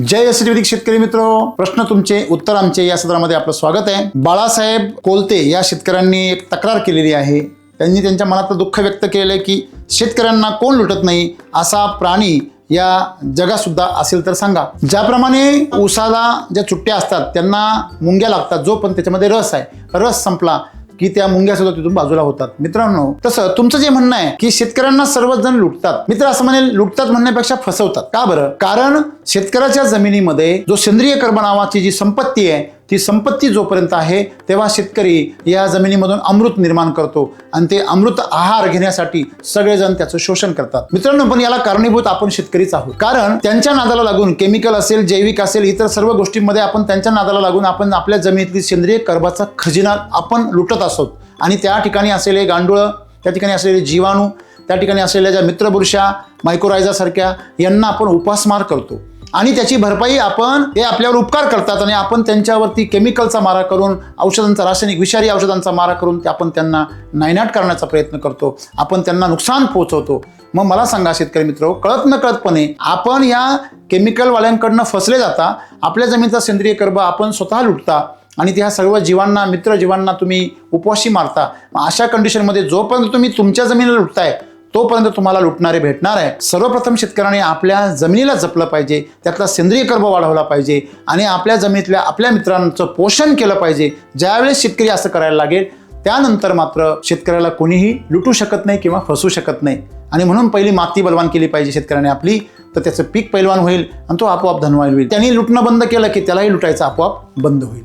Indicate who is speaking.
Speaker 1: जय यशस्वीदिक शेतकरी मित्र प्रश्न तुमचे उत्तर आमचे या सत्रामध्ये आपलं स्वागत आहे. बाळासाहेब कोलते या शेतकऱ्यांनी एक तक्रार केलेली आहे. त्यांनी त्यांच्या मनातलं दुःख व्यक्त केलेलं आहे की शेतकऱ्यांना कोण लुटत नाही असा प्राणी या जगात सुद्धा असेल तर सांगा. ज्याप्रमाणे उसाला ज्या चुट्ट्या असतात त्यांना मुंग्या लागतात जो पण त्याच्यामध्ये रस आहे. रस संपला की त्या मुंग्या सुद्धा तिथून बाजूला होतात. मित्रांनो तसं तुमचं जे म्हणणं आहे की शेतकऱ्यांना सर्वच जण लुटतात. मित्र असं म्हणेल लुटतात म्हणण्यापेक्षा फसवतात. का बरं? कारण शेतकऱ्याच्या जमिनीमध्ये जो सेंद्रिय कर्म नावाची जी संपत्ती आहे ती संपत्ती जोपर्यंत आहे तेव्हा शेतकरी या जमिनीमधून अमृत निर्माण करतो आणि ते अमृत आहार घेण्यासाठी सगळेजण त्याचं शोषण करतात. मित्रांनो पण याला कारणीभूत आपण शेतकरीच आहोत. कारण त्यांच्या नादाला लागून केमिकल असेल जैविक असेल इतर सर्व गोष्टींमध्ये आपण त्यांच्या नादाला लागून आपण आपल्या जमिनीतली सेंद्रिय कर्बाचा खजिना आपण लुटत असतो. आणि त्या ठिकाणी असलेले गांडुळं त्या ठिकाणी असलेले जीवाणू त्या ठिकाणी असलेल्या ज्या मित्रबुरशा मायक्रोरायझासारख्या यांना आपण उपासमार करतो. आणि त्याची भरपाई आपण ते आपल्यावर उपकार करतात आणि आपण त्यांच्यावरती केमिकलचा मारा करून औषधांचा रासायनिक विषारी औषधांचा मारा करून ते आपण त्यांना नायनाट करण्याचा प्रयत्न करतो. आपण त्यांना नुकसान पोहोचवतो. मग मला सांगा शेतकरी मित्र कळत न कळतपणे आपण या केमिकलवाल्यांकडनं फसले जाता आपल्या जमिनीचा सेंद्रिय कर्ब आपण स्वतः लुटता आणि त्या सर्व जीवांना मित्र जीवांना तुम्ही उपवाशी मारता. मग अशा कंडिशनमध्ये जोपर्यंत तुम्ही तुमच्या जमिनीला लुटताय तोपर्यंत तुम्हाला लुटणारे भेटणार आहे. सर्वप्रथम शेतकऱ्याने आपल्या जमिनीला जपलं पाहिजे त्यातला सेंद्रिय कर्ब वाढवला पाहिजे आणि आपल्या जमिनीतल्या आपल्या मित्रांचं पोषण केलं पाहिजे. ज्यावेळेस शेतकरी असं करायला लागेल त्यानंतर मात्र शेतकऱ्याला कोणीही लुटू शकत नाही किंवा फसू शकत नाही. आणि म्हणून पहिली माती बलवान केली पाहिजे शेतकऱ्याने आपली तर त्याचं पीक पैलवान होईल आणि तो आपोआप धनवान होईल. त्यांनी लुटणं बंद केलं की त्यालाही लुटायचं आपोआप बंद होईल.